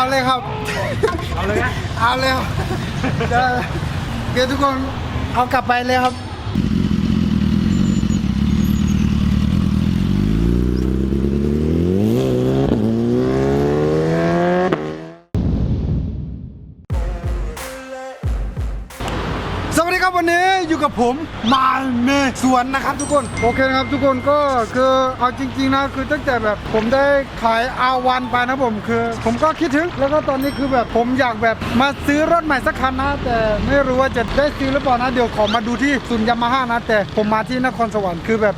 เอาเลยครับ เอาเลยนะ เอาเลยครับเดี๋ยวเดี๋ยวทุกคนเอากลับไปเลยครับ สวัสดีครับวันนี้อยู่กับผมมาเมสวนนะครับทุกคนโอเคนะครับทุกคนก็คือเอาจริงๆนะคือตั้งแต่แบบผมได้ขายอาวันไปนะผมคือ ผมก็คิดถึงแล้วก็ตอนนี้คือแบบผมอยากแบบมาซื้อรถใหม่สักคันนะ แต่ไม่รู้ว่าจะได้ซื้อหรือเปล่านะเดี๋ยวขอมาดูที่ศูนย์ยามาฮ่านะ แต่ผมมาที่นครสวรรค์คือแบบ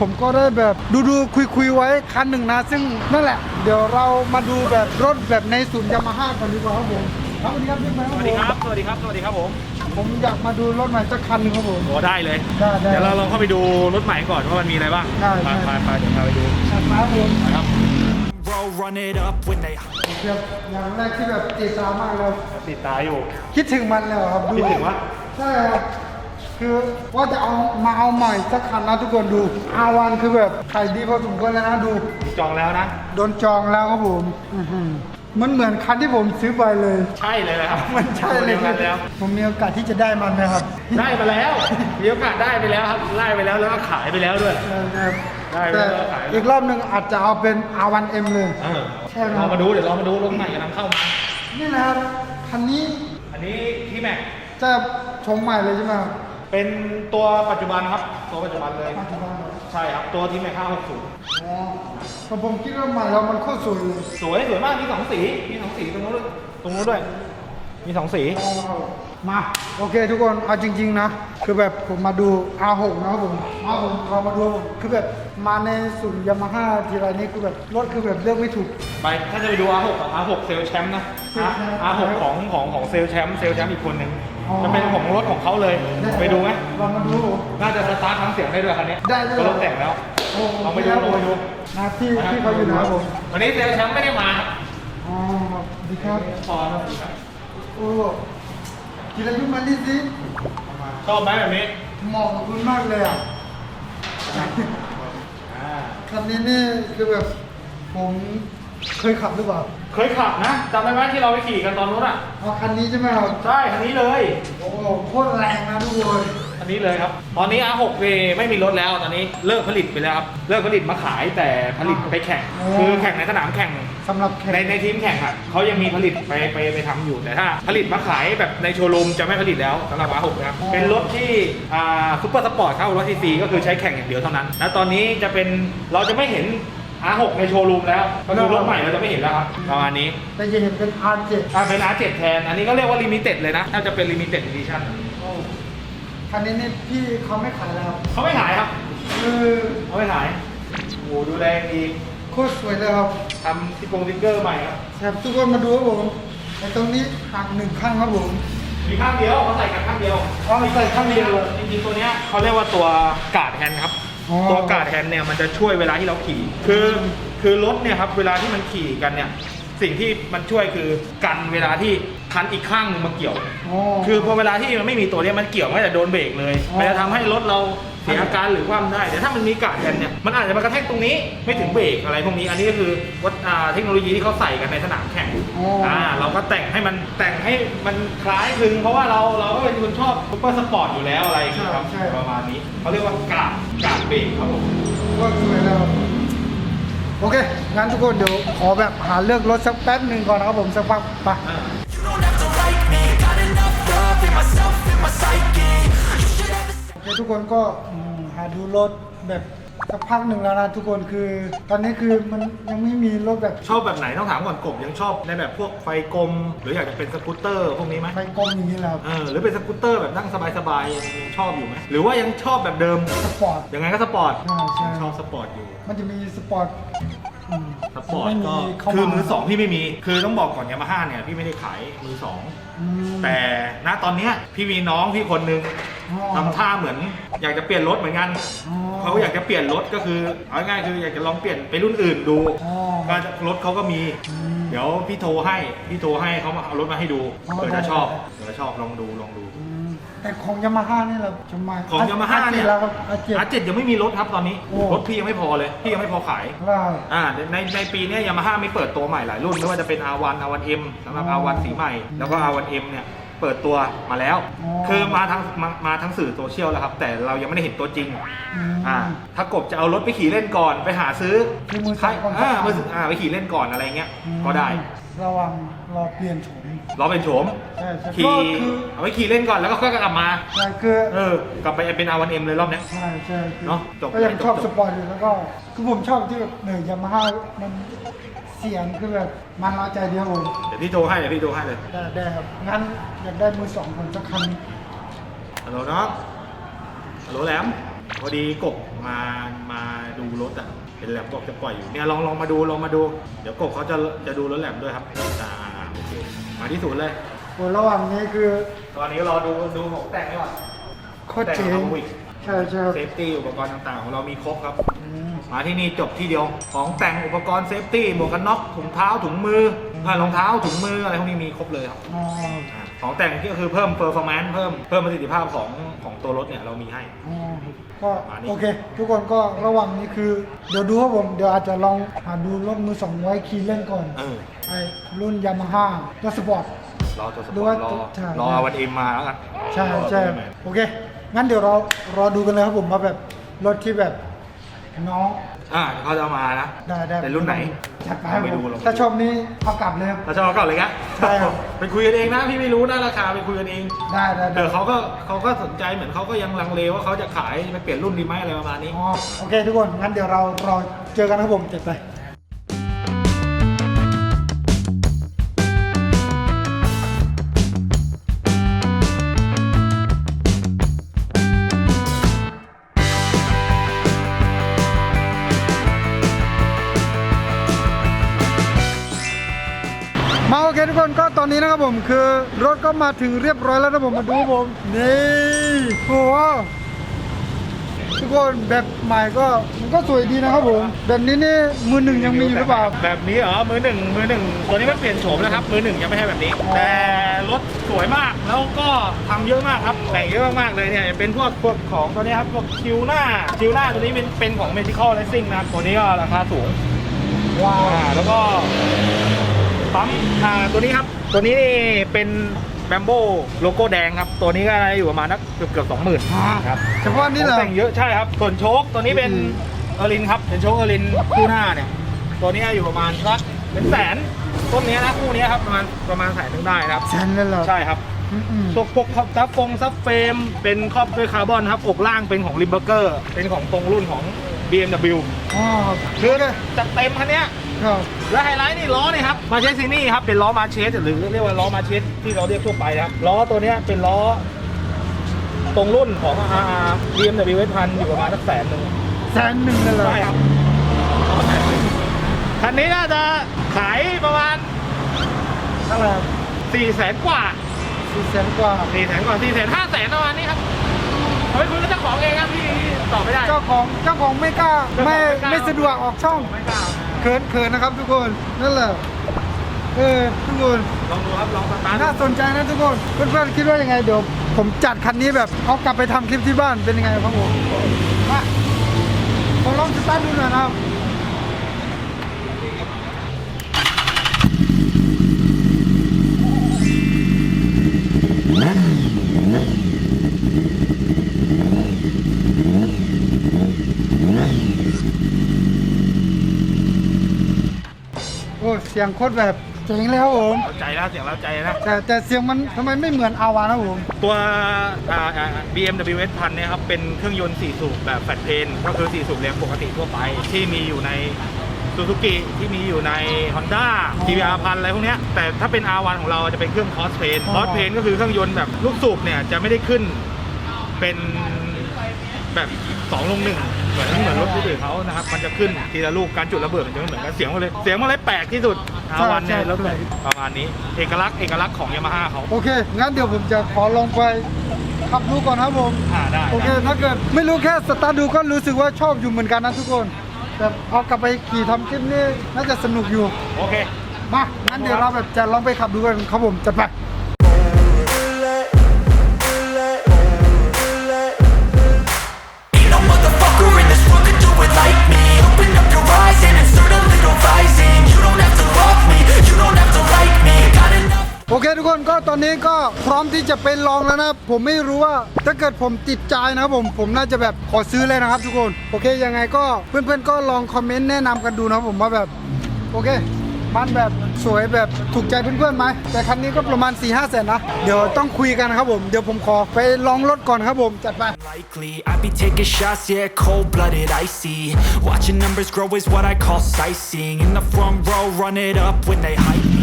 ผมก็ได้แบบดูดูคุยคุยๆไว้คันหนึ่งนะ ซึ่งนั่นแหละ เดี๋ยวเรามาดูแบบรถแบบในศูนย์ยามาฮ่ากันดีกว่าครับผมครับสวัสดีครับพี่แมสวัสดีครับ สวัสดีครับ สวัสดีครับผม ผมอยากมาดูรถใหม่สักคันหนึ่งครับผม โอ้ได้เลย ได้ได้ เดี๋ยวเราลองเข้าไปดูรถใหม่ก่อนว่ามันมีอะไรบ้างได้ไปได้ ไปไปเดี๋ยวพาไปดูครับผม นะครับ Roll, run it up when they เดี๋ยวอย่างแรกที่แบบติดตามมากเลยติดตาอยู่ คิดถึงมันเลยครับดูคิดถึงวะ ใช่ครับคือว่าจะเอามาเอาใหม่สักคันนะทุกคนดูอาวันคือแบบขายดีพอสมควรแล้วนะดู จองแล้วนะ โดนจองแล้วครับผมอื้อหือ มันเหมือนคันที่ผมซื้อไปเลย ใช่เลยนะครับมันใช่เลยดีวกันแล้ว ผมมีโอกาสที่จะได้มันไหมครับ ได้มาแล้วมีโอกาสได้ไปแล้วครับไล่ไปแล้วแล้วก็ขายไปแล้วด้วยนะครับได้ไหมแต่เราขายอีกรอบหนึ่งอาจจะเอาเป็น R1M เลย เออใช่ครับลองมาดูเดี๋ยวลองมาดูรถใหม่กำลังเข้ามานี่นะครับคันนี้อันนี้ที่แม็กจะชมใหม่เลยใช่ไหมครับ เป็นตัวปัจจุบันครับ ตัวปัจจุบันเลย ปัจจุบันเหรอใช่ครับ ตัวที่แม็ก560 อ๋อแต่ผมคิดว่าใหม่แล้วมันโคตรสวยเลยสวยสวยมาก มีสองสี มีสองสีตรงนู้นด้วยตรงนู้นด้วย มีสองสีมา โอเคทุกคนเอาจริง ๆ นะ คือแบบผมมาดู R6 นะครับผมมาผมเรามาดูคือแบบมาในศูนย์ยามาฮ่าทีไรนี่คือแบบรถคือแบบเลือกไม่ถูก ไป ถ้าจะไปดู R6 ของ R6 เซลลแชมป์นะเซลล์แชมป์ R6 ของของของเซลลแชมป์ เซลลแชมป์อีกคนหนึ่งอ๋อ จะเป็นของรถของเขาเลย ไปดูไหมลองมาดู น่าจะสตาร์ททั้งเสียงได้ด้วยคันนี้ ได้ด้วยก็รถแต่งแล้วโอ้ลองไปดูลองไปดูนะที่ที่เขาอยู่นะครับผมวันนี้เซลลแชมป์ไม่ได้มาอ๋อดีครับพอแล้วโอ้กินอะไรยุ่งมาดิสิชอบไหมแบบนี้เหมาะกับคุณมากเลยอะอ่าคันนี้นี่คือแบบผม เคยขับหรือเปล่าเคยขับนะจำได้ไหมที่เราไปขี่กันตอนนู้นอะเอาคันนี้ใช่ไหมครับ ใช่คันนี้เลย โอ้โหโคตรแรงนะทุกคนอันนี้เลยครับ ตอนนี้ R6 เวไม่มีรถแล้วตอนนี้เลิกผลิตไปแล้วครับ เลิกผลิตมาขายแต่ผลิตไปแข่ง คือแข่งในสนามแข่งสำหรับแข่งในในทีมแข่งอะเขายังมีผลิตไปไปไปทำอยู่แต่ถ้า ผลิตมาขายแบบในโชว์รูมจะไม่ผลิตแล้วสำหรับ R6 นะครับเป็นรถที่อ่าซุปเปอร์สปอร์ตเข้ารถทีซีก็คือใช้แข่งอย่างเดียวเท่านั้น และตอนนี้จะเป็นเราจะไม่เห็น R6 ในโชว์รูมแล้วก็คือรถใหม่เราจะไม่เห็นแล้วครับประมาณนี้แต่จะเห็นเป็น R7 อ่าเป็น R7 แทน อันนี้ก็เรียกว่าลิมิเต็ดเลยนะน่าจะเป็นลิมิเต็ดอีดิชั่นโอ้คันนี้นี่พี่เขาไม่ขายแล้วครับเขาไม่ขายครับคือเขาไม่ขายโอ้โหดูแลดีโคตรสวยเลยครับทำที่โปรงติ๊กเกอร์ใหม่ครับครับทุกคนมาดูครับผมไอ้ตรงนี้หักหนึ่งข้างครับผมมีข้างเดียวเขาใส่กันข้างเดียวอ๋อใส่ข้างเดียวเลยจริงๆตัวเนี้ยเขาเรียกว่าตัวกาดแฮนด์ครับอ๋อ ตัวกาดแฮนด์เนี่ยมันจะช่วยเวลาที่เราขี่ คือคือรถเนี่ยครับเวลาที่มันขี่กันเนี่ยสิ่งที่มันช่วยคือกันเวลาที่คันอีกข้างหนึงมาเกี่ยวอ๋อคือพอเวลาที่มันไม่มีตัวเนี้ยมันเกี่ยวไม่แต่โดนเบรกเลยอ๋อมันจะทำให้รถเรา เสียอาการหรือความได้แต่ถ้ามันมีกาดแฮนด์เนี่ยมันอาจจะมากระแทกตรงนี้ไม่ถึงเบรกอะไรพวกนี้อันนี้ก็คือวัดอ่าเทคโนโลยีที่เขาใส่กันในสนามแข่งอ๋ออ่อ่าเราก็แต่งให้มันแต่งให้มันคล้ายคลึงเพราะว่าเราเราก็เป็นคนชอบซุปเปอร์สปอร์ตอยู่แล้วอะไรอย่างเงี้ยครับใช่ใช่ประมาณนี้เขาเรียกว่ากาดกาดเบรกครับผมโคตรสวยเลยครับโอเค งั้นทุกคนเดี๋ยวขอแบบหาเลือกรถสักแป๊บหนึ่งก่อนนะครับผมสักพักไป อ่า You don't have to like me, got enough love in myself, in my psyche. You should have โอเคทุกคนก็อืมหาดูรถแบบสักพักหนึ่งแล้วนะทุกคนคือ ตอนนี้คือมันยังไม่มีรถแบบชอบแบบไหนต้องถามก่อนกบยังชอบในแบบพวกไฟกลม หรืออยากจะเป็นสกูตเตอร์พวกนี้ไหมไฟกลมอย่างนี้แหละครับเออหรือเป็นสกูตเตอร์แบบนั่งสบายๆยังยังชอบอยู่ไหมหรือว่ายังชอบแบบเดิมสปอร์ตยังไงก็สปอร์ตใช่ใช่ชอบสปอร์ตอยู่ มันจะมีสปอร์ตอืมสปอร์ตไม่ก็มีเข้าคือมือสองพี่ไม่มี คือต้องบอกก่อนยามาฮ่าเนี่ยพี่ไม่ได้ขายมือสอง อืมแต่ณตอนเนี้ยพี่มีน้องพี่คนนึงอ๋อ ทำท่าเหมือน อยากจะเปลี่ยนรถเหมือนกันอ๋อเขาอยากจะเปลี่ยนรถก็คือเอาง่ายๆคืออยากจะลองเปลี่ยนไปรุ่นอื่นดูอ๋อก็รถเขาก็มีอืมเดี๋ยวพี่โทรให้พี่โทรให้เขามาเอารถมาให้ดูอ๋อเผื่อจะได้ชอบได้เผื่อจะชอบลองดูลองดูอืมแต่ของยามาฮ่านี่เราจะมาของยามาฮ่าเนี่ยแล้วครับอาเจ็ดอาเจ็ดยังไม่มีรถครับตอนนี้โอ้รถพี่ยังไม่พอเลยพี่ยังไม่พอขายได้อ่าในในปีเนี้ยามาฮ่ามีเปิดตัวใหม่หลายรุ่นไม่ว่าจะเป็น R1 R1M สำหรับ R1 สีใหม่แล้วก็ R1M เนี่ย เปิดตัวมาแล้วคือมาทางมามาทั้งสื่อโซเชียลแล้วครับ แต่เรายังไม่ได้เห็นตัวจริงมอ่าถ้ากบจะเอารถไปขี่เล่นก่อนไปหาซื้อคือมือสองก่อนอ่ามือสองอ่าไปขี่เล่นก่อนอะไรเงี้ย ก็ได้ ระวัง รอเปลี่ยนโฉมรอเป็นโฉมใช่ใช่ขี่ก็คือ เอาไว้ขี่เล่นก่อนแล้วก็ค่อยกลับมาใช่คือเออกลับไปเป็น R1M เลยรอบเนี้ย ใช่ใช่คือเนอะจบก็ยังจบชอบจบ สปอร์ตอยู่แล้วก็คือผมชอบที่แบบเนี่ยยามาฮ่ามันเสียงคือแบบมันน้อยใจเดียวผมเดี๋ยวพี่โทรให้เดี๋ยวพี่โทรให้เลยได้ได้ครับงั้นอยากได้มือสองคนสักคันฮัลโหลน้องฮัลโหลแหลมพอดีกบมามาดูรถอะเป็นแหลมบอกจะปล่อยอยู่เนี่ยลองลองมาดูลองมาดู เดี๋ยวกบเขาจะจะดูรถแหลมด้วยครับอ่าอ่าโอเค มาที่ศูนย์เลยโอ้ระหว่างนี้คือตอนนี้รอดูดูของแต่งดีกว่าโคตรเจ๋งแต่งของวิกใช่ใช่ครับเซฟตี้อุปกรณ์ต่างๆ ของเรามีครบครับ อืมมาที่นี่จบที่เดียว ของแต่งอุปกรณ์เซฟตี้หมวกกันน็อกถุงเท้าถุงมืออ่ารองเท้าถุงมืออะไรพวกนี้มีครบเลยครับ อ๋อ อ่า ของแต่งก็คือเพิ่มเ e อร์ฟอร์แมนซ์เพิ่มเพิ่มประสิทธิภาพของของตัวรถเนี่ยเรามีให้ อ๋อก็มานี่โอเค ทุกคนก็ระหว่างนี้คือ เดี๋ยวดูครับผมเดี๋ยวอาจจะลองหาดูรถมือสองไว้ขี่เล่นก่อนเออไอ้รุ่นยามาฮ่ารถสปอร์ต รอตัวสปดูอร์ว่าตรอใช่ รอวันเอ็มมาแล้วกันใช่ใช่รอตัวแมนโอเค งั้นเดี๋ยวเรารอดูกันเลยครับผมว่าแบบรถที่แบบน้อง อ่าเขาจะเอามานะ ได้ได้เป็นรุ่นไหนจัดไปลองไปผดูมลองไปดูถ้าชอบนี้เอากลับเลยครับ เราจะเอาก่อนเลยครับใช่ครับ ไปคุยกันเองนะพี่ไม่รู้นะราคาไปคุยกันเอง ได้ได้ได้เดี๋ยวเขาก็เขาก็สนใจเหมือนเขาก็ยังลังเลว่าเขาจะขายไปเปลี่ยนรุ่นดีไหมอะไรประมาณนี้ อ๋อโอเคทุกคนงั้นเดี๋ยวเรารอเจอกันนะครับผมจัดไป เคทุกคนก็ตอนนี้นะครับผมคือรถก็มาถึงเรียบร้อยแล้วนะผมมาดูผมนี่โอ้โหทุกคนแบบใหม่ก็มันก็สวยดีนะครับผม แบบนี้นี่มือหนึ่งยังมีอยู่หรือเปล่า แบบนี้เหรอมือหนึ่งมือหนึ่งตัวนี้ไม่เปลี่ยนโฉมแล้วครับมือหนึ่งยังไม่ใช่แบบนี้อ๋อแต่รถสวยมากแล้วก็ทำเยอะมากครับแต่งเยอะมากๆเลยเนี่ยเป็นพวกพวกของตัวนี้ครับพวกคิวหน้าคิวหน้าตัวนี้เป็นเป็นของ Medical Racing นะครับตัวนี้ก็ราคาสูงว้าวอ่าแล้วก็ ปั๊มอ่าตัวนี้ครับตัวนี้นี่เป็นแบมโบโลโก้แดงครับ ตัวนี้ก็อยู่ประมาณนักเกือบเกือบสองหมื่นครับเฉพาะนี่เหรอแต่งเยอะใช่ครับส่วนโชคตัวนี้เป็นอืมเออร์ลินครับเป็นโชคเออร์ลินคู่หน้าเนี่ย ตัวนี้อยู่ประมาณสักเป็นแสนต้นนี้นะคู่นี้ครับประมาณประมาณแสนหนึงได้นะครับแสนเลยเหรอใช่ครับอืมอืมพวกพวกซับฟงซับเฟรมเป็นครอบด้วยคาร์บอนครับอกล่างเป็นของริมเบอร์เกอร์เป็นของตรงรุ่นของ BMW อ๋อคือจัดเต็มคันเนี้ย ครับ และไฮไลท์นี่ล้อนี่ครับมาเชสซินี่ครับเป็นล้อมาเชสหรือเรียกว่าล้อมาเชสที่เราเรียกทั่วไปนะครับล้อตัวเนี้ยเป็นล้อ ตรงรุ่นของ R BMW S พันอยู่ประมาณสักแสนหนึ่งแสนหนึ่งเลยเหรอใช่ครับคันนี้น่าจะขายประมาณเท่าไหร่ครับ4ี่แสนกว่าสี่แสนกว่า4ี่แสนกว่า4ี่แสนห้าแสนประมาณนี้ครับเอาไปคุยกับเจ้าของเองครับพี่ตอบไม่ได้ เจ้าของเจ้าของไม่กล้า ไม่เจ้าของไม่กล้าไม่สะดวกออกช่อง ไม่กล้า เขินเขินนะครับทุกคนนั่นแหละเออทุกคนลองดูครับลองสตาร์ทน่าสนใจนะทุกคนเพื่อนๆคิดว่ายังไงเดี๋ยวผมจัดคันนี้แบบเอากลับไปทำคลิปที่บ้านเป็นยังไงครับผมมาผมลองสตาร์ทดูหน่อยนะครับโอ้เสียงโคตรแบบเจ๋งเลยครับผมเราใจแล้วเสียงเราใจนะแต่แต่เสียงมันทำไมไม่เหมือนอาวานะผม ตัวอ่าอ่า BMW S พันเนี่ยครับเป็นเครื่องยนต์4สูบแบบแฟลตเพนก็คือ4สูบแรงปกติทั่วไป ที่มีอยู่ในซูซูกิที่มีอยู่ใน Honda TVR พันอะไรพวกเนี้ยแต่ถ้าเป็น R1 ของเราจะเป็นเครื่องคอสเพนอ๋อคอสเพนก็คือเครื่องยนต์แบบลูกสูบเนี่ยจะไม่ได้ขึ้นเป็นแบบ2ลงหนึ่ง เหมือนเหมือนรถที่อื่นเขานะครับ มันจะขึ้นทีละลูกการจุดระเบิดมันจะไม่เหมือนกันเสียงมันเลยเสียงมันเลยแปลกที่สุด R1 เนี่ยรถแบบประมาณนี้ เอกลักษณ์เอกลักษณ์ของยามาฮ่าเขาโอเค งั้นเดี๋ยวผมจะขอลองไปขับดูก่อนครับผมอ่าได้โอเคถ้าเกิดไม่รู้แค่สตาร์ทดูก็รู้สึกว่าชอบอยู่เหมือนกันนะทุกคนแต่เอากลับไปขี่ทำคลิปนี่น่าจะสนุกอยู่โอเคมางั้นเดี๋ยวเราแบบจะลองไปขับดูกันครับผมจัดไป โอเคทุกคนก็ตอนนี้ก็พร้อมที่จะไปลองแล้วนะผมไม่รู้ว่าถ้าเกิดผมติดใจนะครับผมผมน่าจะแบบขอซื้อเลยนะครับทุกคนโอเคยังไงก็เพื่อนๆก็ลองคอมเมนต์แนะนำกันดูนะผมว่าแบบโอเคมันแบบสวยแบบถูกใจเพื่อนๆไหมแต่คันนี้ก็ประมาณ4ี่ห้าแสนนะ เดี๋ยวต้องคุยกันครับผม เดี๋ยวผมขอไปลองรถก่อนครับผม จัดไป Likely, I be taking shots, yeah, cold-blooded, icy Watching numbers grow is what I call sightseeing In the front row, run it up when they hype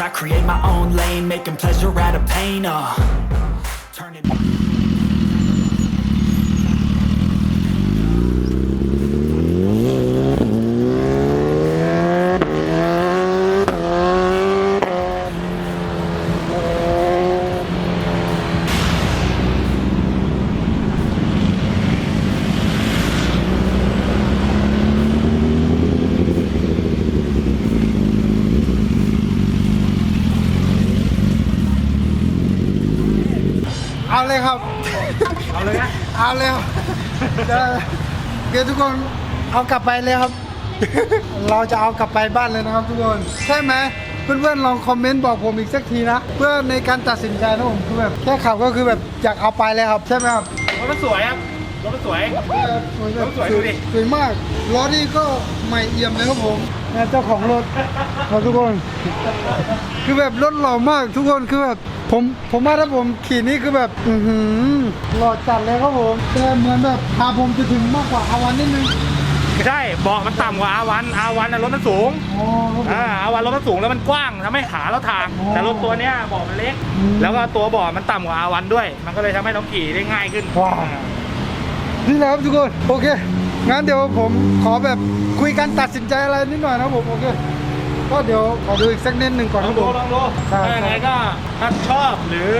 I create my own lane Making pleasure out of pain, uh เอาเลยครับ เอาเลยนะเอาเลยครับได้เดี๋ยวทุกคนเอากลับไปเลยครับ เราจะเอากลับไปบ้านเลยนะครับทุกคน ใช่ไหมเพื่อนๆลองคอมเมนต์บอกผมอีกสักทีนะ เพื่อในการตัดสินใจนะผมคือแบบแค่ขับก็คือแบบอยากเอาไปเลยครับ ใช่ไหมครับรถมันสวยครับรถมันสวยสวยแบบสวยดูดิ สวยมากล้อนี่ก็ใหม่เอี่ยมเลยครับผม นะเจ้าของรถครับทุกคน คือแบบรถหล่อมากทุกคนคือแบบผมผมว่าถ้าผมขี่นี่คือแบบอือหือหล่อจัดเลยครับผมแต่เหมือนแบบพาผมจะถึงมากกว่าอาวันนิดนึงไม่ใช่เบาะมันต่ำกว่าอาวันอาวันน่ะรถมันสูงอ๋อครับผม อ่าอาวันรถมันสูงแล้วมันกว้างทำให้ขาเราทาง อ๋อแต่รถตัวเนี้ยเบาะมันเล็ก อืม แล้วก็ตัวเบาะมันต่ำกว่าอาวันด้วย มันก็เลยทำให้เราขี่ได้ง่ายขึ้น ว้าว นี่แหละครับทุกคน โอเค งั้นเดี๋ยวผมขอแบบ คุยกันตัดสินใจอะไรนิดหน่อยนะครับผมโอเคก็เดี๋ยวขอดูอีกสักนิดหนึ่งก่อนลคอรังบดูผมลองดูใช่ถ้ายังไงก็ถ้าชอบหรือ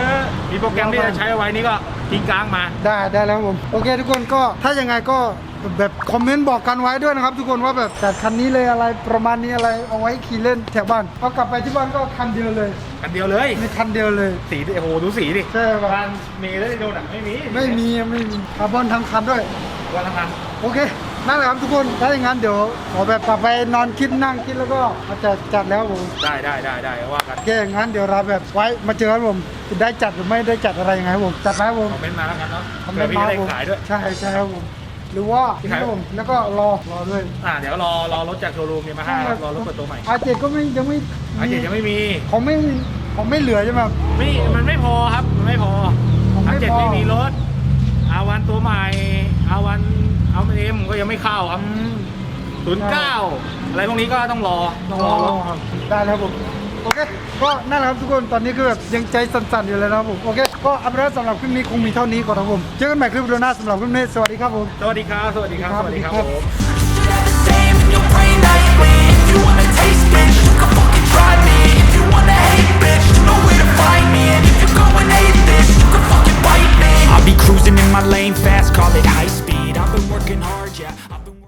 มีโปรแกรมที่จะใช้เอาไว้นี่ก็ทิ้งกลางมา ได้ได้แล้วครับผม โอเค ทุกคนก็ถ้ายังไงก็แบบคอมเมนต์บอกกันไว้ด้วยนะครับ ทุกคนว่าแบบจัดคันนี้เลยอะไรประมาณนี้อะไรเอาไว้ขี่เล่นแถวบ้านเอากลับไปที่บ้านก็คันเดียวเลยกันเดียวเลย มีคันเดียวเลย สีดิโอ้โหดูสีดิใช่ครับบ้านมีแล้วที่โดนอะไม่มีไม่มีไม่มีคาร์บอนทั้งคันด้วยวันละพันโอเค นั่นแหละครับทุกคนถ้าอย่างนั้นเดี๋ยวขอแบบกลับไปนอนคิดนั่งคิดแล้วก็อาจจะจัดแล้วครับผมได้ได้ได้ได้ว่ากันโอเคงั้นเดี๋ยวเราแบบไว้มาเจอกันครับผมจะได้จัดหรือไม่ได้จัดอะไรยังไงครับผมจัดไปครับผมคอมเมนต์มาแล้วกันเนาะคอมเมเผื่อนต์พี่มาจะได้ครับผมขายด้วยใช่ใช่ครับผมหรือว่าที่ขายครับผมแล้วก็รอรอด้วยอ่าเดี๋ยวรอรอรถจากโชว์รูมเนี่ยมาห้ารอรถเปิดตัวใหม่อาเจ็ดก็ไม่ยังไม่อาเจ็ดยังไม่มีเขาไม่เขาไม่เหลือใช่ไหมครับไม่มันไม่พอครับมันไม่พอมันไม่อาเจ็ดพอไม่มีรถอาวันตัวใหม่อาวัน เอาเอ็มก็ยังไม่เข้าครับศูนย์เก้าอะไรพวกนี้ก็ต้องรอต้องรอครับได้แล้วผมโอเคก็นั่นแหละครับทุกคนตอนนี้คือแบบยังใจสั่นๆอยู่เลยนะครับผมโอเคก็อัปเดตสำหรับคลิปนี้คงมีเท่านี้ก่อนครับผมเจอกันใหม่คลิปวิดีโอหน้าสำหรับคลิปนี้สวัสดีครับผมสวัสดีครับสวัสดีครับสวัสดีครับ cruising in my lane fast, call it high speed. working hard.